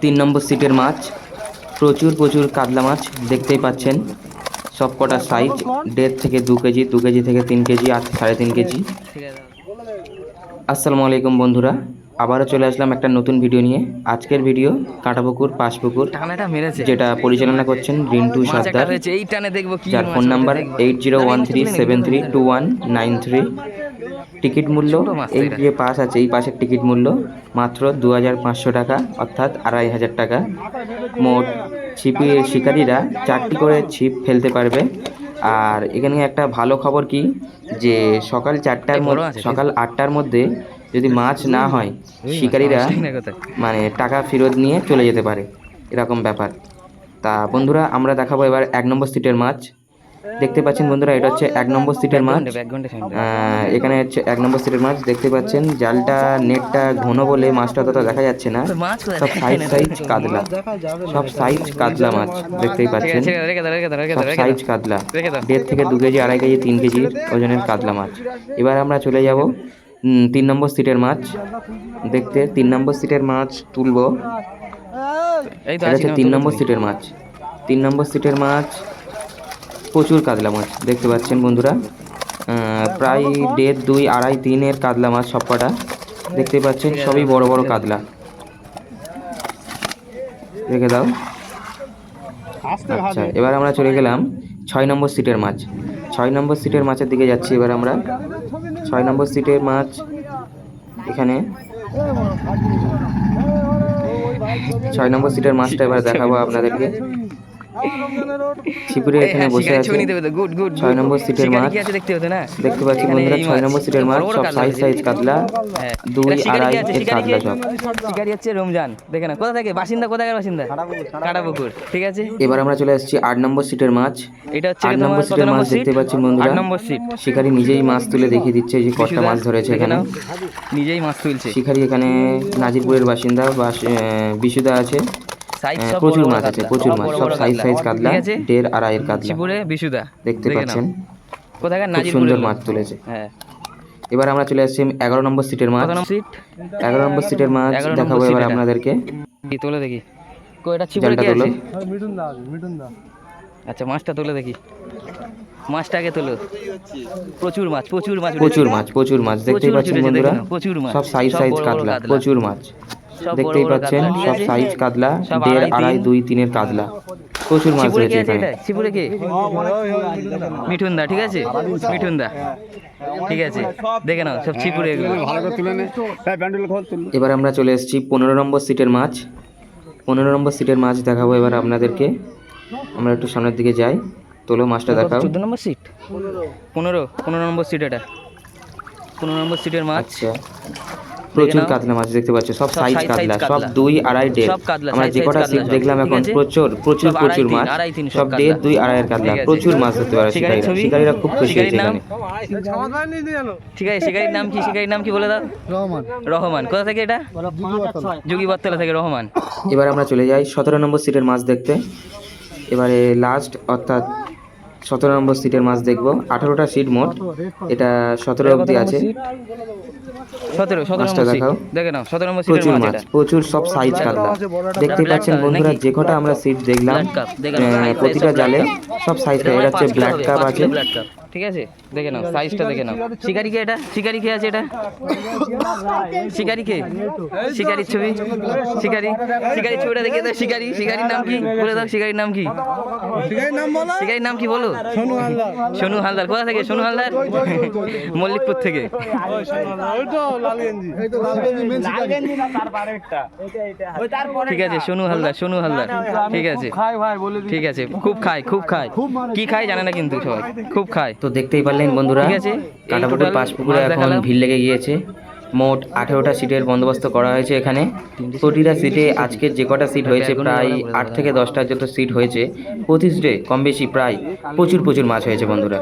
তিন নম্বর সিটের মাছ প্রচুর প্রচুর কাতলা মাছ দেখতেই পাচ্ছেন। সব কটা সাইজ দেড় থেকে দু কেজি দু কেজি থেকে তিন কেজি আর সাড়ে তিন কেজি। আসসালামু আলাইকুম বন্ধুরা। আবারও চলে আসলাম একটা নতুন ভিডিও নিয়ে। আজকের ভিডিও কাঁটাপুকুর মেরেছে। যেটা পরিচালনা করছেন রিন্টু সর্দার যার phone number eight zero one three seven three two one nine three ticket মূল্য এই যে পাস আছে এই পাশের টিকিট মূল্য মাত্র দু হাজার পাঁচশো টাকা অর্থাৎ আড়াই হাজার টাকা। মোট ছিপি শিকারীরা চারটি করে ছিপ ফেলতে পারবে। আর এখানে একটা ভালো খবর কি? যে সকাল চারটার মধ্যে সকাল আটটার মধ্যে যদি মাছ না হয় শিকারীরা? মানে টাকা ফেরত নিয়ে চলে যেতে পারে এরকম ব্যাপার। তা বন্ধুরা আমরা দেখাবো এবার এক নম্বর সিটের মাছ। দেখতে পাচ্ছেন বন্ধুরা এটা হচ্ছে এক নম্বর সিটের মাছ। এক ঘণ্টা এখানে হচ্ছে এক নম্বর সিটের মাছ। দেখতে পাচ্ছেন জালটা নেটটা ঘন বলে মাছটা ততটা দেখা যাচ্ছে না? সব সাইজ সাইজ কাতলা। সব সাইজ কাতলা মাছ দেখতেই পাচ্ছেন। সব সাইজ কাতলা। দেড় থেকে দু কেজি আড়াই কেজি তিন কেজি ওজনের কাতলা মাছ। এবার আমরা চলে যাব তিন নম্বর সিটের মাছ। দেখতে তিন নম্বর সিটের মাছ তুলবো। এই হচ্ছে তিন নম্বর সিটের মাছ। তিন নম্বর সিটের মাছ প্রচুর কাতলা মাছ দেখতে পাচ্ছেন বন্ধুরা। প্রায় দেড় দুই আড়াই তিনের কাতলা মাছ সব কটা দেখতে পাচ্ছেন সবই বড় বড় কাতলা। রেখে দাও। আচ্ছা এবার আমরা চলে গেলাম ছয় নম্বর সিটের মাছ। ছয় নম্বর সিটের মাছের দিকে যাচ্ছি এবার আমরা। ছয় নম্বর সিটের মাছ এখানে। ছয় নম্বর সিটের মাছটা এবার দেখাবো আপনাদেরকে। ছিপুরে এখানে হ্যাঁ, বসে আছে। ছয় নম্বর সিটের মাছ দেখতে পাচ্ছি বন্ধুরা ছয় নম্বর সিটের মাছ সব সাইজ সাইজ কাতলা হ্যাঁ। দুই আড়াই এর কাতলা সব। শিকারি হচ্ছে রমজান। দেখে না কোথা থেকে? বাসিন্দা কোথাকার বাসিন্দা? কাটাপুকুর ঠিক আছে? এবার আমরা চলে আসছি আট নম্বর সিটের মাছ এটা হচ্ছে আট নম্বর সিটের মাছ দেখতে সিট পাচ্ছেন বন্ধুরা। আট নম্বর সিট শিকারি নিজেই মাছ তুলে দেখিয়ে দিচ্ছে যে কটা মাছ ধরেছে এখানে। নিজেই মাছ তুলছে। শিকারি এখানে নাজিরপুরের বাসিন্দা বা বিশুদা আছে। সাইজ সব প্রচুর মাছ আছে প্রচুর মাছ সব সাইজ সাইজ কাতলা। দেড় আড়াইয়ের কাতলা। শিবুরে বিশুদা দেখতে পাচ্ছেন? কোথাকার নাজিরপুরের সুন্দর মাছ তুলেছে। হ্যাঁ। এবার আমরা চলে আসছি এগারো নম্বর সিটের মাছ। সিট? এগারো নম্বর সিটের মাছ দেখাবো এবার আপনাদেরকে। তোলে দেখি। কো এটা ছিপড়ে জালটা কি তোলো। আছে? আচ্ছা মাছটা তোলে দেখি। মাছটা আগে তোলো। প্রচুর মাছ প্রচুর মাছ প্রচুর মাছ প্রচুর মাছ দেখতেই পাচ্ছেন বন্ধুরা। প্রচুর মাছ। সব সাইজ সাইজ কাতলা। প্রচুর মাছ। দেখতেই পাচ্ছেন সব সাইজ কাতলা দেড় আড়াই, দুই তিনের কাতলা প্রচুর মাছ রয়েছে এখানে। কে? মিঠুন দা ঠিক আছে? মিঠুন দা ঠিক আছে। দেখে নাও সব ছিপুরে এবার আমরা চলে এসেছি পনেরো নম্বর সিটের মাছ। পনেরো নম্বর সিটের মাছ দেখাবো এবার আপনাদেরকে। আমরা একটু সামনের দিকে যাই। তোলো মাছটা দেখাও। চোদ্দ নম্বর সিট? পনেরো পনেরো নম্বর সিট এটা। পনেরো নম্বর সিটের মাছ। আচ্ছা। প্রচুর কাতলা মাছ দেখতে পাচ্ছ সব সাইজ কাতলা সব দুই আড়াই দেড়। সব কাতলা, আমরা যে কটা সিট দেখলাম এখন প্রচুর প্রচুর প্রচুর মাছ। সব দেড় দুই আড়াইয়ের কাতলা। প্রচুর মাছ ধরতে পারে শিকারীরা শিকারীরা। খুব খুশি হয়েছে এখানে ঠিক আছে শিকারির নাম কি? শিকারীর নাম কি বলে দাও? রহমান। রহমান। কোথা থেকে এটা? যোগীবরতলা থেকে রহমান। এবার আমরা চলে যাই সতেরো নম্বর সিটের মাছ দেখতে। এবারে লাস্ট অর্থাৎ সতেরো নম্বর সিটের মাছ দেখব। আঠারোটা সিট মোট। এটা সতেরো অবধি আছে। সতেরো সতেরো। দেখে নাও সতেরো নম্বর প্রচুর মাছ প্রচুর সব সাইজ কাতলা। দেখতে পাচ্ছেন বন্ধুরা যে কটা আমরা সিট দেখলাম প্রতিটা জালে সব সাইজ এটা এটা হচ্ছে ব্ল্যাক কাপ আছে। ঠিক আছে? দেখে নাও সাইজটা দেখে নাও। শিকারি কে এটা? শিকারি কে আছে এটা? শিকারি কে? শিকারির ছবি? শিকারি? শিকারির ছবিটা দেখে দাও শিকারি শিকারির নাম কি? বলে দাও শিকারির নাম কি? শিকারির নাম কি বলো? সোনু হালদার। কোথা থেকে? সোনু হালদার? মল্লিকপুর থেকে। ঠিক আছে সোনু হালদার সোনু হালদার। ঠিক আছে। ঠিক আছে খুব খায় খুব খায়। কি খায় জানে না কিন্তু সবাই। খুব খায়। তো দেখতেই পারলেন বন্ধুরা। কাটাপুটের আছে, কাটাপুকুর total পুকুরে এখন ভিড় লেগে গিয়েছে। মোট আঠেরোটা সিটের বন্দোবস্ত করা হয়েছে এখানে। প্রতিটা সিটে আজকের যে কটা সিট হয়েছে প্রায় আট থেকে দশটার যত সিট হয়েছে প্রতি সিটে কম বেশি প্রায় প্রচুর প্রচুর মাছ হয়েছে বন্ধুরা।